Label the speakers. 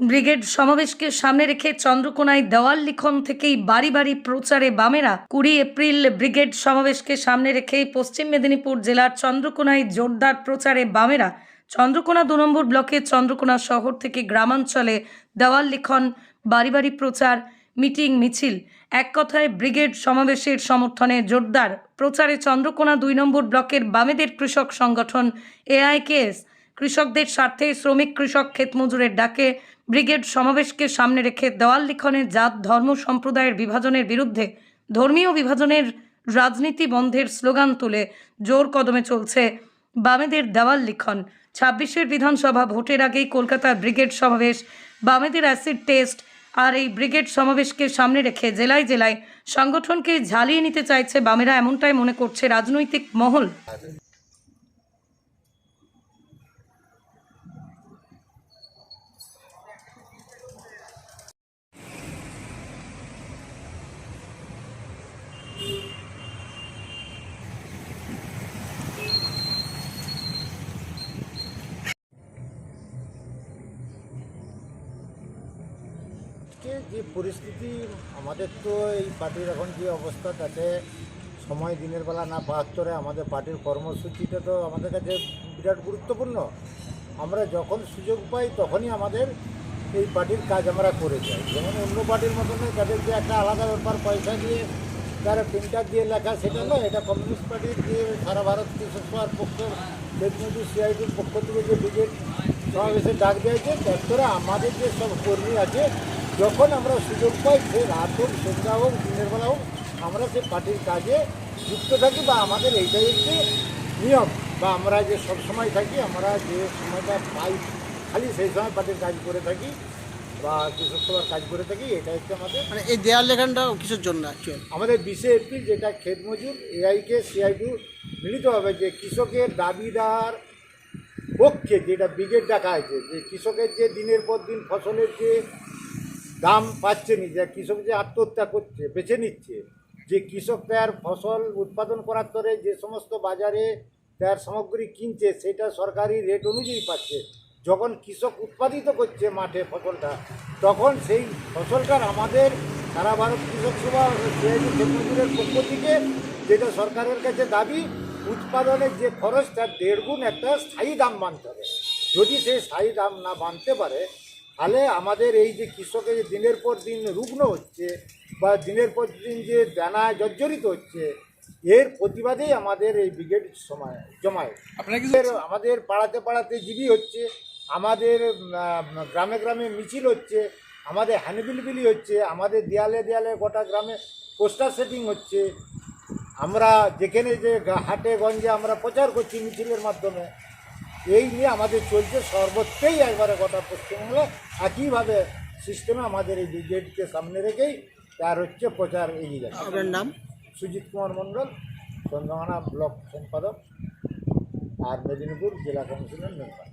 Speaker 1: Brigade সমাবেশকে সামনে রেখে চন্দ্রকোনায় দেওয়াল লিখন থেকেই বাড়ি বাড়ি প্রচারে বামেরা। কুড়ি এপ্রিল ব্রিগেড সমাবেশকে সামনে রেখেই পশ্চিম মেদিনীপুর জেলার চন্দ্রকোনায় জোরদার প্রচারে বামেরা। চন্দ্রকোনা দু নম্বর ব্লকের চন্দ্রকোনা শহর থেকে গ্রামাঞ্চলে দেওয়াল লিখন, বাড়ি বাড়ি প্রচার, মিটিং, মিছিল। এক কথায় ব্রিগেড সমাবেশের সমর্থনে জোরদার প্রচারে চন্দ্রকোনা দুই নম্বর ব্লকের বামেদের কৃষক সংগঠন এআইকেএস কৃষকদের স্বার্থে শ্রমিক কৃষক ক্ষেতমজুরের ডাকে ব্রিগেড সমাবেশকে সামনে রেখে দেওয়াল লিখনে জাত, ধর্ম, সম্প্রদায়ের বিভাজনের বিরুদ্ধে ধর্মীয় বিভাজনের রাজনীতি বন্ধের স্লোগান তুলে জোর কদমে চলছে বামেদের দেওয়াল লিখন। ছাব্বিশের বিধানসভা ভোটের আগেই কলকাতার ব্রিগেড সমাবেশ। বামেদের অ্যাসিড টেস্ট আর এই ব্রিগেড সমাবেশকে সামনে রেখে জেলায় জেলায় সংগঠনকে ঝালিয়ে নিতে চাইছে বামেরা, এমনটাই মনে করছে রাজনৈতিক মহল।
Speaker 2: যে পরিস্থিতি, আমাদের তো এই পার্টির এখন যে অবস্থা, তাতে সময় দিনের বেলা না বাহাত্তরে আমাদের পার্টির কর্মসূচিটা তো আমাদের কাছে বিরাট গুরুত্বপূর্ণ। আমরা যখন সুযোগ পাই তখনই আমাদের এই পার্টির কাজ আমরা করে যাই। যেমন অন্য পার্টির মতো নয় তাদের যে একটা আলাদা ব্যাপার, পয়সা দিয়ে তারা প্রিন্টার দিয়ে লেখা, সেটা নয়, এটা কমিউনিস্ট পার্টির যে সারা ভারত কৃষক সভার পক্ষ বেদমজুর সিআইটির পক্ষ থেকে যে ব্রিগেড সমাবেশে ডাক দিয়েছে তারপরে আমাদের যে সব কর্মী আছে যখন আমরা সুযোগ পাই সে রাত হোক সন্ধ্যা হোক দিনের বেলা হোক আমরা সে পার্টির কাজে যুক্ত থাকি বা আমাদের এইটাই হচ্ছে নিয়ম। বা আমরা যে সব সময় থাকি আমরা যে সময়টা পাই খালি সেই সময় পার্টির কাজ করে থাকি বা কৃষক সভার কাজ করে থাকি এটা হচ্ছে আমাদের
Speaker 3: মানে এই দেয়াল লেখানটা কিসের জন্য অ্যাকচুয়াল
Speaker 2: আমাদের বিশে এপ্রিল যেটা ক্ষেত মজুর এআইকে সিআইটু মিলিত হবে যে কৃষকের দাবিদার পক্ষে যেটা ব্রিগেড ডাকা আছে যে কৃষকের যে দিনের পর দিন ফসলের যে দাম পাচ্ছে নি, যে কৃষক যে আত্মহত্যা করছে, বেছে নিচ্ছে, যে কৃষক তার ফসল উৎপাদন করার পরে যে সমস্ত বাজারে তার সামগ্রী কিনছে, সেটা সরকারি রেট অনুযায়ী পাচ্ছে। যখন কৃষক উৎপাদিত করছে মাঠে ফসলটা, তখন সেই ফসলটার আমাদের সারা ভারত কৃষক সভা ক্ষেত্রগুলোর পক্ষ থেকে যেটা সরকারের কাছে দাবি উৎপাদনের যে খরচ তার দেড় গুণ একটা স্থায়ী দাম মানতে হবে। যদি সেই স্থায়ী দাম না মানতে পারে তাহলে আমাদের এই যে কৃষকের যে দিনের পর দিন রুগ্ন হচ্ছে বা দিনের পর দিন যে দানা জর্জরিত হচ্ছে এর প্রতিবাদেই আমাদের এই ব্রিগেড সময় জমায় আমাদের আমাদের পাড়াতে পাড়াতে জিবি হচ্ছে আমাদের গ্রামে গ্রামে মিছিল হচ্ছে আমাদের হ্যান্ডবিলবিলি হচ্ছে আমাদের দেয়ালে দেয়ালে গোটা গ্রামে পোস্টার সেটিং হচ্ছে। আমরা যেখানে যে হাটে গঞ্জে আমরা প্রচার করছি মিছিলের মাধ্যমে। এই নিয়ে আমাদের চলছে সর্বত্রই একবারে গোটা পশ্চিমবঙ্গে একইভাবে সিস্টেমে আমাদের এই বিজেপিকে সামনে রেখেই তার হচ্ছে প্রচার এগিয়ে যাচ্ছে।
Speaker 3: আপনার নাম?
Speaker 2: সুজিত কুমার মণ্ডল চন্দ্রমানা ব্লক সম্পাদক আর মেদিনীপুর জেলা কমিশনের মেম্বার।